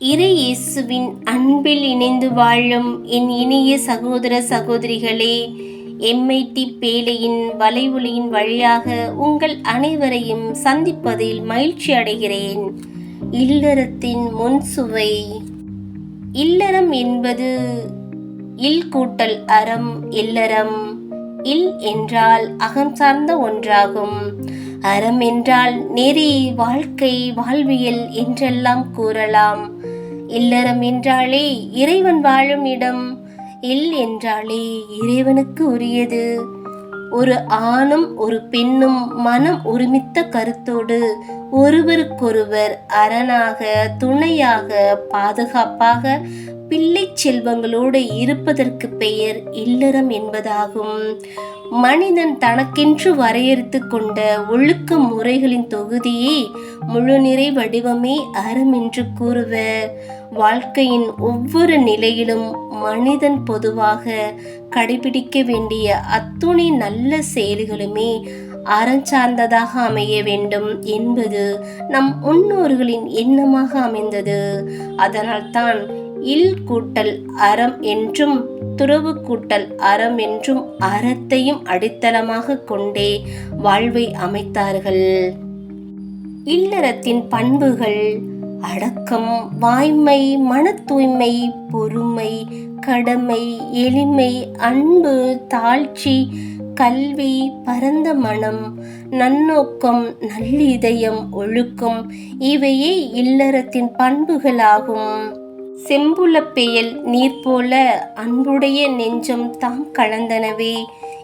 இறை இயேசுவின் அன்பில் இணைந்து வாழும் என் இனிய சகோதர சகோதரிகளே எம்ஐடி பேலையின் வலைவொலியின் வழியாக உங்கள் அனைவரையும் சந்திப்பதில் மகிழ்ச்சி அடைகிறேன். இல்லறத்தின் முன் சுவை. இல்லறம் என்பது இல் கூட்டல் அறம் இல்லறம். இல் என்றால் அகம் சார்ந்த ஒன்றாகும். அறம் என்றால் நெறி வாழ்க்கை வாழ்வியல் என்றெல்லாம் கூறலாம். இல்லறம் என்றாலே இறைவன் வாழும் இடம். இல் என்றாலே இறைவனுக்கு உரியது. ஒரு ஆணும் ஒரு பெண்ணும் மனம் ஒருமித்த கருத்தோடு ஒருவருக்கொருவர் அரணாக துணையாக பாதுகாப்பாக பிள்ளை செல்வங்களோடு இருப்பதற்கு பெயர் இல்லறம் என்பதாகும். மனிதன் தனக்கென்று வரையறுத்து கொண்ட ஒழுக்க முறைகளின் தொகுதியே முழுநிறை வடிவமே அறம் என்று கூறுவர். வாழ்க்கையின் ஒவ்வொரு நிலையிலும் மனிதன் பொதுவாக கடைபிடிக்க வேண்டிய அத்துணை நல்ல செயல்களுமே அறம் சார்ந்ததாக அமைய வேண்டும் என்பது நம் முன்னோர்களின் எண்ணமாக அமைந்தது. அதனால்தான் இல் கூட்டல் அறம் என்றும் துறவு கூட்டல் அறம் என்றும் அறத்தையும் அடித்தளமாக கொண்டே வாழ்வை அமைத்தார்கள். இல்லறத்தின் பண்புகள் அடக்கம் வாய்மை மன தூய்மை பொறுமை கடமை எளிமை அன்பு தாழ்ச்சி கல்வி பரந்த மனம் நன்னோக்கம் நல்லிதயம் ஒழுக்கம் இவையே இல்லறத்தின் பண்புகளாகும். செம்புல பெயல் நீர் போல அன்புடைய நெஞ்சம் தாம் கலந்தனவே.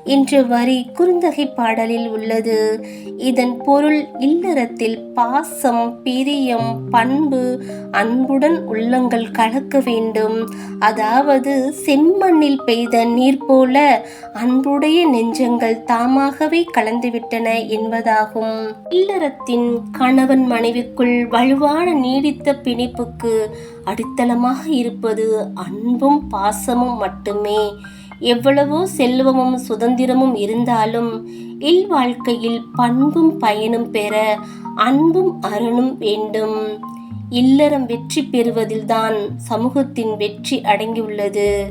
என்ற வரி குறுந்தகை பாடலில் உள்ளது. இதன் பொருள் இல்லறத்தில் பாசம் பிரியம் பண்பு அன்புடன் உள்ளங்கள் கலக்க வேண்டும். அதாவது செம்மண்ணில் பெய்த நீர் போல அன்புடைய நெஞ்சங்கள் தாமாகவே கலந்துவிட்டன என்பதாகும். இல்லறத்தின் கணவன் மனைவிக்குள் வலுவான நீடித்த பிணைப்புக்கு அடித்தளமாக இருப்பது அன்பும் பாசமும் மட்டுமே. எவ்வளவோ செல்வமும் சுதந்திரமும் இருந்தாலும் இல் வாழ்க்கையில் பண்பும் பயனும் பெற அன்பும் அருணும் வேண்டும். இல்லறம் வெற்றி பெறுவதில்தான் சமூகத்தின் வெற்றி அடங்கியுள்ளது.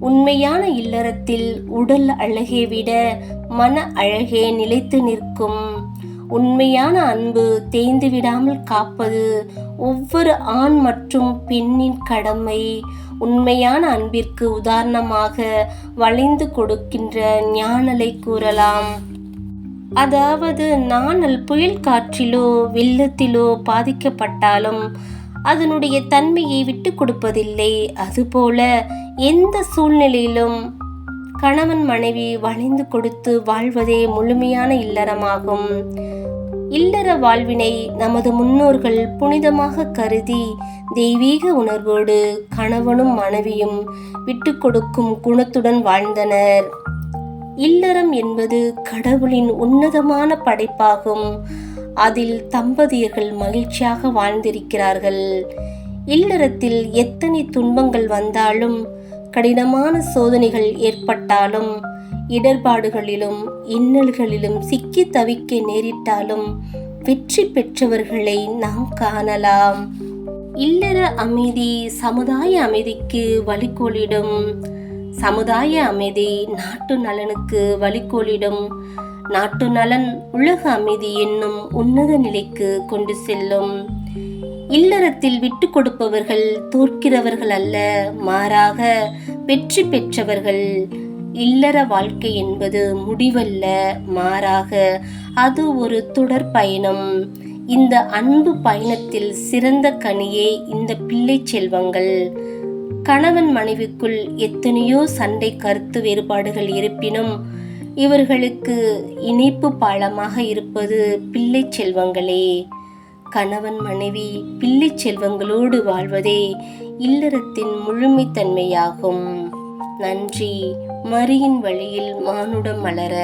உண்மையான இல்லறத்தில் உடல் அழகை விட மன அழகே நிலைத்து நிற்கும். உண்மையான அன்பு தேய்ந்து விடாமல் காப்பது ஒவ்வொரு ஆண் மற்றும் பெண்ணின் கடமை. உண்மையான அன்பிற்கு உதாரணமாக வளைந்து கொடுக்கின்ற ஞானலை கூறலாம். அதாவது நாணல் புயல் காற்றிலோ வெள்ளத்திலோ பாதிக்கப்பட்டாலும் அதனுடைய தன்மையை விட்டு கொடுப்பதில்லை. அதுபோல எந்த சூழ்நிலையிலும் கணவன் மனைவி வளைந்து கொடுத்து வாழ்வதே முழுமையான இல்லறமாகும். இல்லற வாழ்வினை நமது முன்னோர்கள் புனிதமாக கருதி தெய்வீக உணர்வோடு கணவனும் மனைவியும் விட்டு கொடுக்கும் குணத்துடன் வாழ்ந்தனர். இல்லறம் என்பது கடவுளின் உன்னதமான படைப்பாகும். அதில் தம்பதியர்கள் மகிழ்ச்சியாக வாழ்ந்திருக்கிறார்கள். இல்லறத்தில் எத்தனை துன்பங்கள் வந்தாலும் கடினமான சோதனைகள் ஏற்பட்டாலும் இடர்பாடுகளிலும் இன்னல்களிலும் சிக்கி தவிக்க நேரிட்டாலும் வெற்றி பெற்றவர்களை நாம் காணலாம். இல்லற அமைதி சமுதாய அமைதிக்கு வழிகோலிடும் சமுதாய அமைதி நாட்டு நலனுக்கு வழிகோலிடும் நாட்டு நலன் உலக அமைதி என்னும் உன்னத நிலைக்கு கொண்டு செல்லும். இல்லறத்தில் விட்டு கொடுப்பவர்கள் தோற்கிறவர்கள் அல்ல மாறாக வெற்றி பெற்றவர்கள் இல்லற வாழ்க்கை என்பது முடிவல்ல மாறாக அது ஒரு தொடர் பயணம். இந்த அன்பு பயணத்தில் சிறந்த கனியே இந்த பிள்ளை செல்வங்கள். கணவன் மனைவிக்குள் எத்தனையோ சண்டை கருத்து வேறுபாடுகள் இருப்பினும் இவர்களுக்கு இணைப்பு பாலமாக இருப்பது பிள்ளை செல்வங்களே. கணவன் மனைவி பிள்ளை செல்வங்களோடு வாழ்வதே இல்லறத்தின் முழுமைத்தன்மையாகும். நன்றி. மரியின் வழியில் மானுடம் மலர